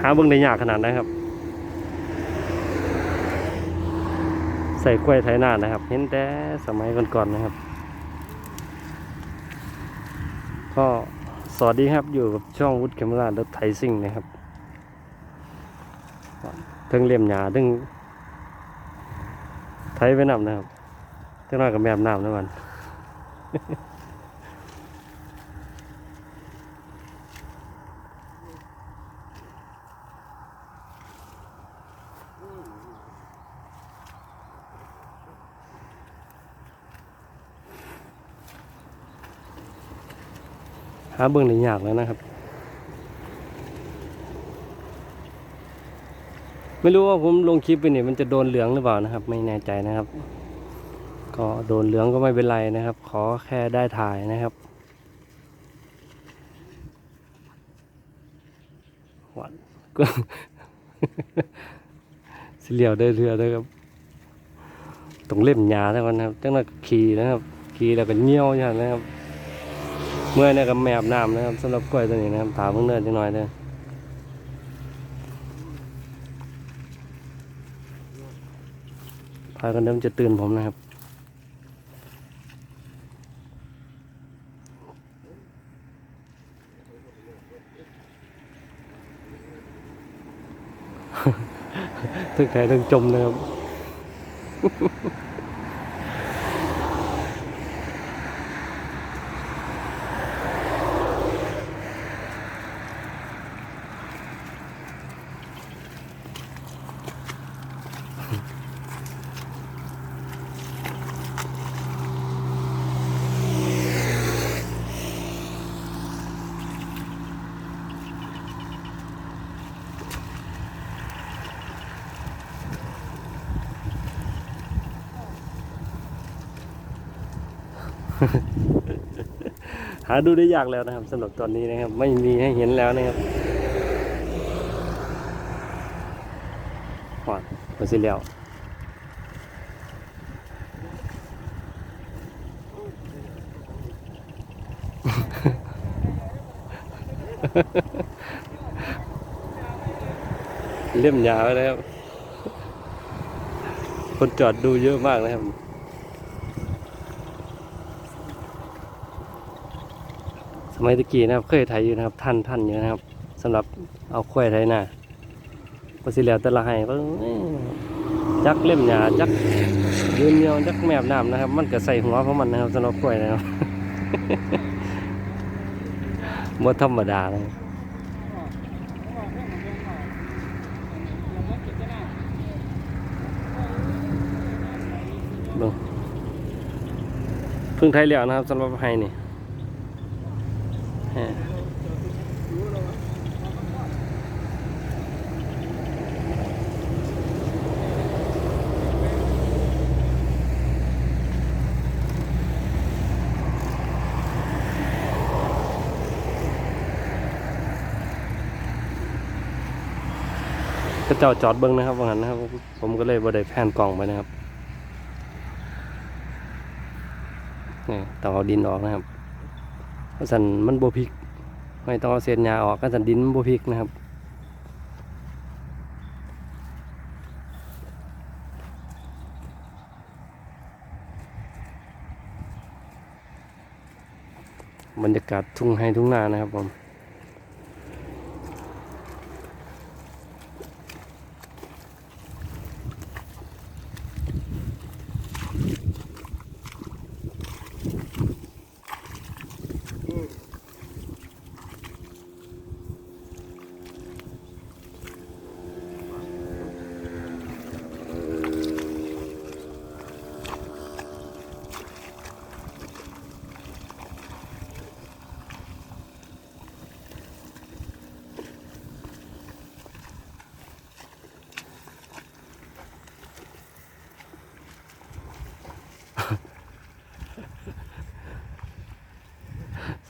หาเบิ่งได้ยากขนาดนั้นครับ ใส่กล้วยไถนานะครับ เห็นแต่สมัยก่อนๆนะครับ ก็สวัสดีครับอยู่กับช่องวุฒิเคมรารถไถซิ่งนะครับเทั้งเลี่ยมหยาเทั้งไถไปนำนะครับเจ้าน้อยกับแม่น้ำนะมัน หาเบิ่งได้ยากแล้วนะครับ ไม่รู้ว่าผมลงคลิปไปเนี่ยมันจะโดนเหลืองหรือเปล่านะครับ ไม่แน่ใจนะครับ ก็โดนเหลืองก็ไม่เป็นไรนะครับ ขอแค่ได้ถ่ายนะครับหวานก็สิเหลียวได้เรือด้ครับต้องเล่มยาเท่านั้นครับจังนั้นขี่นะครับขี่แล้วก็เงี้ยวอย่างนะครับ มื่อเนี่ยกับแมบน้ำนะครับสำหรับกล้วยตัวนี้นะครับถามเพิ่งเนินจังหน่อยเด้อพากันเดิมจะตื่นผมนะครับทึกไทยทึกจมนะครับ หาดูได้ยากแล้วนะครับสำหรับตอนนี้นะครับ ไม่มีให้เห็นแล้วนะครับหวานมาสิแล้วเล่มยาวแล้วคนจอดดูเยอะมากนะครับ สมัยตะกี้นะครับเคยไถอยู่นะครับ ท่านท่านอยู่นะครับสำหรับเอาควายไถนาพอสิแล้วแต่ละให้เพิ่งเอ้ยจักเล่มหยาจักยืนเดียวจักแมบน้ำนะครับ มันก็ใส่หัวของมันนะครับสำหรับควายนะครับบ่ธรรมดาเลยเพิ่งไทยแล้วนะครับสำหรับไฮนี่ ก็เจ้าจอดเบิ้งนะครับว่างั้นนะครับ ผมก็เลยบ่ได้แพนกล่องไปนะครับนี่ต้องเอาดินออกนะครับ ก็สันมันโบพิกไม่ต้องเอาเศษหญ้าออกก็สันดินมันโบพิกนะครับบรรยากาศทุ่งไฮทุ่งนานะครับผม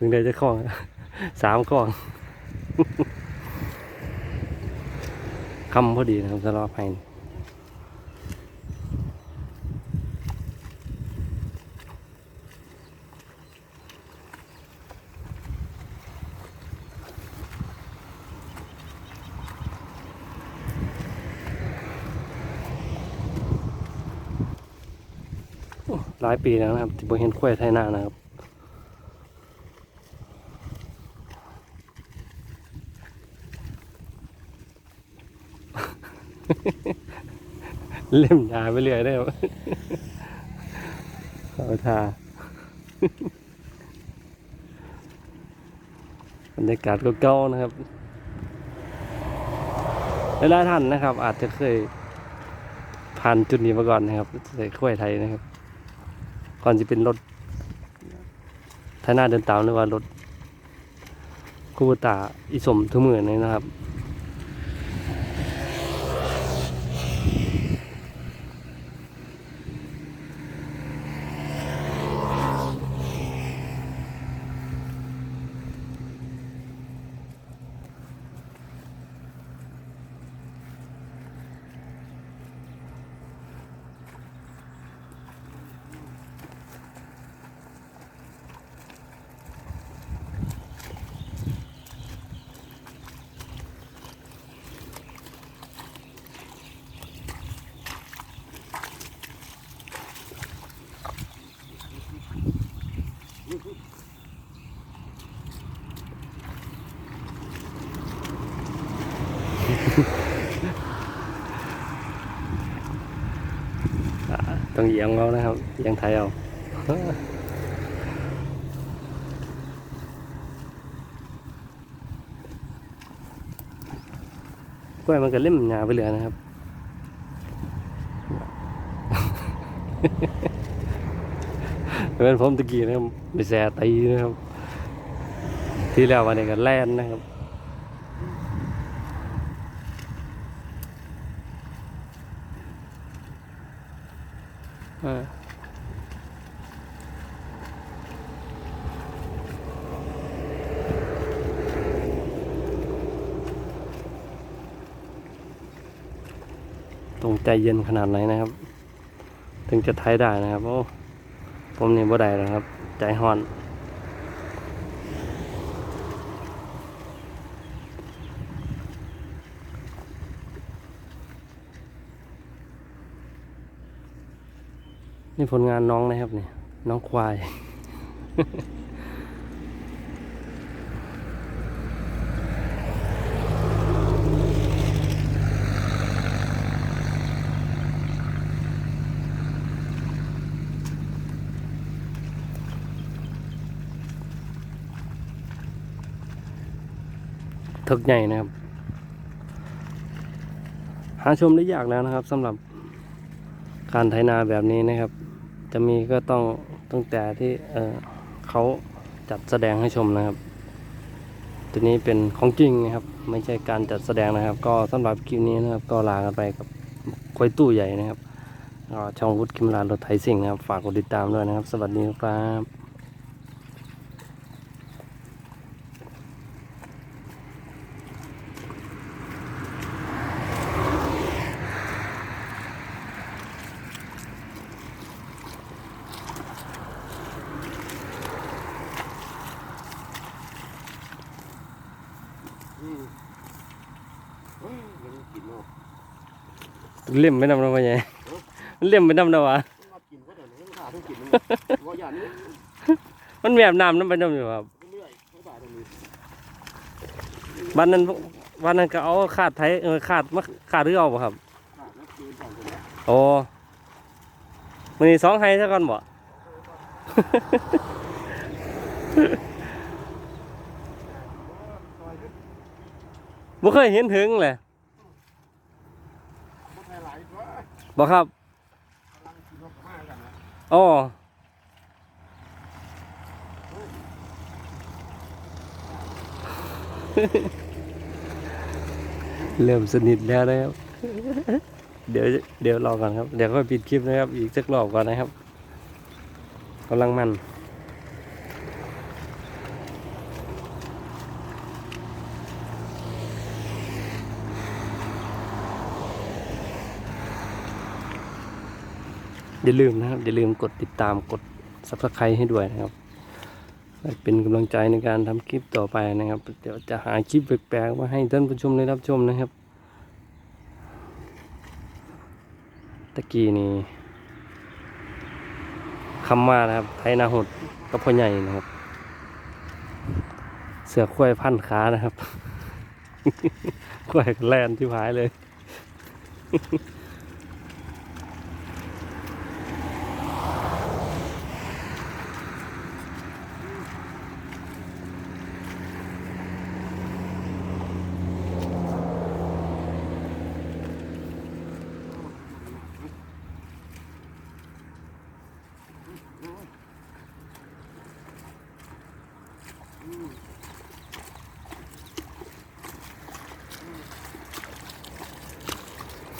ซึ่งได้จะคล้องสามคล้องคำพอดีนะครับสำหรับไฮหลายปีแล้วนะครับที่ผมเห็นกล้วยไทยนานะครับ เล่มยาไปเรื่อยได้ครับเอาทาบรรยากาศก็เก่านะครับหลายๆท่านนะครับ อาจจะเคยผ่านจุดนี้มาก่อนนะครับใส่กล้วยไทยนะครับ ก่อนจะเป็นรถทยหน้าเดินตามหรือว่ารถคูบตาอิสมทุกมือนี่นะครับ ต้องเอียงเอานะครับเอียงไทยเอากล้วยมันก็เล่มหนาไปเลยนะครับ เป็นผมตะกี้นะครับไปแซ่ตีนะครับ ที่แล้ววันนี้ก็แล่นนะครับ อ่าตรงใจเย็นขนาดไหนนะครับ ถึงจะไทยได้นะครับ โอ้ ผมนี่บ่ได้นะครับ ใจห่อน นี่ผลงานน้องนะครับเนี่ยน้องควายทึกใหญ่นะครับ หาชมได้ยากแล้วนะครับสำหรับการไถนาแบบนี้นะครับ จะมีก็ต้องตั้งแต่ที่เเขาจัดแสดงให้ชมนะครับ ตัวนี้เป็นของจริงนะครับ ไม่ใช่การจัดแสดงนะครับ ก็สำหรับคลิปนี้นะครับ ก็ลากันไปกับควยตู้ใหญ่นะครับก็ช่องวุฒิกิมลารถไถสิ่งนะครับ ฝากกดติดตามด้วยนะครับ สวัสดีครับ เล่มไม่นำเราไปไงเล่มไม่นำเราวะมากินก็เดี๋ยวนี้มันขาดต้องกินมันว่าอย่างนี้มันแบบน้ำน้ำไปน้ำอยู่ครับเรื่อยๆเขาด่าตรงนี้วันนั้นวันนั้นก็เอาขาดไทยเออขาดมาขาดหรือเอาบ่ครับขาดแล้วคืนสองคนแล้วโอ้มันนี่สองไฮซะก่อนบ่บ่เคยเห็นถึงเลย คนไทยหลายก็ บ่ครับอ๋อเริ่มสนิทแล้วนะครับ เดี๋ยวเดี๋ยวรอก่อนครับ เดี๋ยวค่อยปิดคลิปนะครับ อีกสักรอบก่อนนะครับกำลังมัน อย่าลืมนะครับ อย่าลืมกดติดตามกด subscribe ให้ด้วยนะครับ เป็นกำลังใจในการทำคลิปต่อไปนะครับ เดี๋ยวจะหาคลิปแปลกๆมาให้ท่านผู้ชมได้รับชมนะครับ ตะกี้นี่คำมานะครับ ไทยนาหดกับพ่อใหญ่นะครับ เสือควายพันขานะครับควายแลนที่พายเลย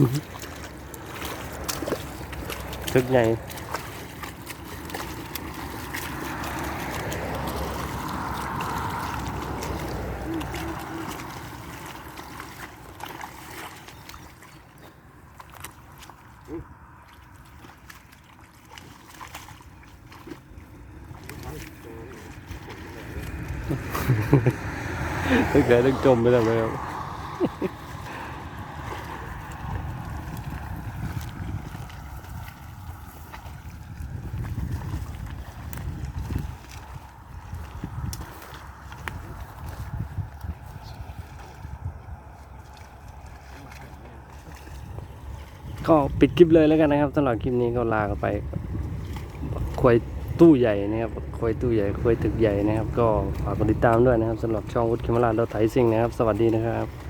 ทึกใหญ่ทึกใหญ่ ก็ปิดคลิปเลยแล้วกันนะครับสำหรับคลิปนี้ก็ลาไปควยตู้ใหญ่นะครับควยตู้ใหญ่ควยตึกใหญ่นะครับ ก็ฝากกดติดตามด้วยนะครับสำหรับช่องวุฒิคมราชเราไถซิ่งนะครับ สวัสดีนะครับ